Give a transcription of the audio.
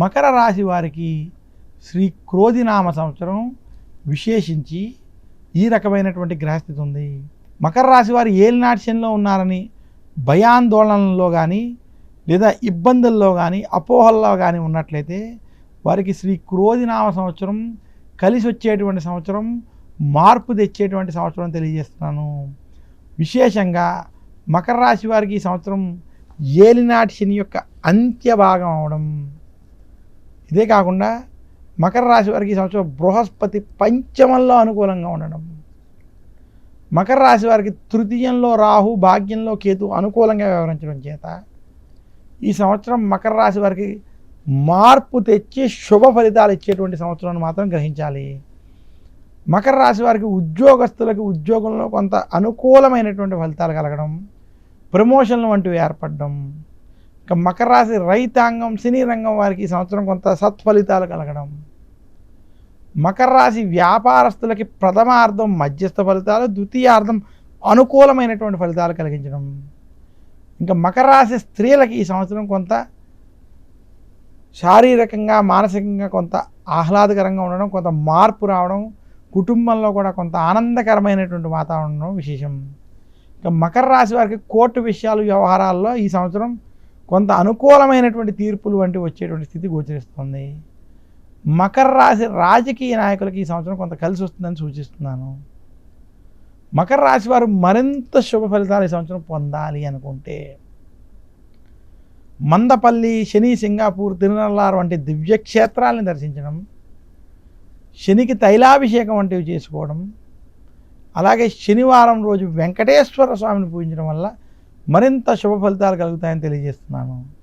మకర రాశి వారికి శ్రీ క్రోధినామ సంవత్సరం విశేషించి ఈ రకమైనటువంటి గ్రహస్థితి ఉంది. మకర రాశి వారు ఏలినాట్యంలో ఉన్నారని భయాందోళనలో కానీ లేదా ఇబ్బందుల్లో కానీ అపోహల్లో కానీ ఉన్నట్లయితే వారికి శ్రీ క్రోధినామ సంవత్సరం కలిసి వచ్చేటువంటి సంవత్సరం మార్పు తెచ్చేటువంటి సంవత్సరం తెలియజేస్తున్నాను. విశేషంగా మకర రాశి వారికి ఈ సంవత్సరం ఏలినాటి శని యొక్క అంత్య భాగం అవడం. ఇదే కాకుండా మకర రాశి వారికి ఈ సంవత్సరం బృహస్పతి పంచమంలో అనుకూలంగా ఉండడం. మకర రాశి వారికి తృతీయంలో రాహు భాగ్యంలో కేతు అనుకూలంగా వ్యవహరించడం చేత ఈ సంవత్సరం మకర రాశి వారికి మార్పు తెచ్చి శుభ ఫలితాలు ఇచ్చేటువంటి సంవత్సరాన్ని మాత్రం గ్రహించాలి. మకర రాశి వారికి ఉద్యోగస్తులకు ఉద్యోగంలో కొంత అనుకూలమైనటువంటి ఫలితాలు కలగడం ప్రమోషన్లు వంటివి ఏర్పడడం ఇక మకర రాశి రైతాంగం సినీ రంగం వారికి ఈ సంవత్సరం కొంత సత్ఫలితాలు కలగడం. మకర రాశి వ్యాపారస్తులకి ప్రథమార్థం మధ్యస్థ ఫలితాలు ద్వితీయార్థం అనుకూలమైనటువంటి ఫలితాలు కలిగించడం. ఇంకా మకర రాశి స్త్రీలకి ఈ సంవత్సరం కొంత శారీరకంగా మానసికంగా కొంత ఆహ్లాదకరంగా ఉండడం కొంత మార్పు రావడం కుటుంబంలో కూడా కొంత ఆనందకరమైనటువంటి వాతావరణం విశేషం. ఇంకా మకర రాశి వారికి కోర్టు విషయాలు వ్యవహారాల్లో ఈ సంవత్సరం కొంత అనుకూలమైనటువంటి తీర్పులు వంటి వచ్చేటువంటి స్థితి గోచరిస్తుంది. మకర రాశి రాజకీయ నాయకులకి ఈ సంవత్సరం కొంత కలిసి వస్తుందని సూచిస్తున్నాను. మకర రాశి వారు మరింత శుభ ఫలితాలు ఈ సంవత్సరం పొందాలి అనుకుంటే మందపల్లి శని సింగాపూర్ తిరునల్లారు వంటి దివ్యక్షేత్రాలను దర్శించడం శనికి తైలాభిషేకం వంటివి చేసుకోవడం అలాగే శనివారం రోజు వెంకటేశ్వర స్వామిని పూజించడం వల్ల మరింత శుభ ఫలితాలు కలుగుతాయని తెలియజేస్తున్నాను.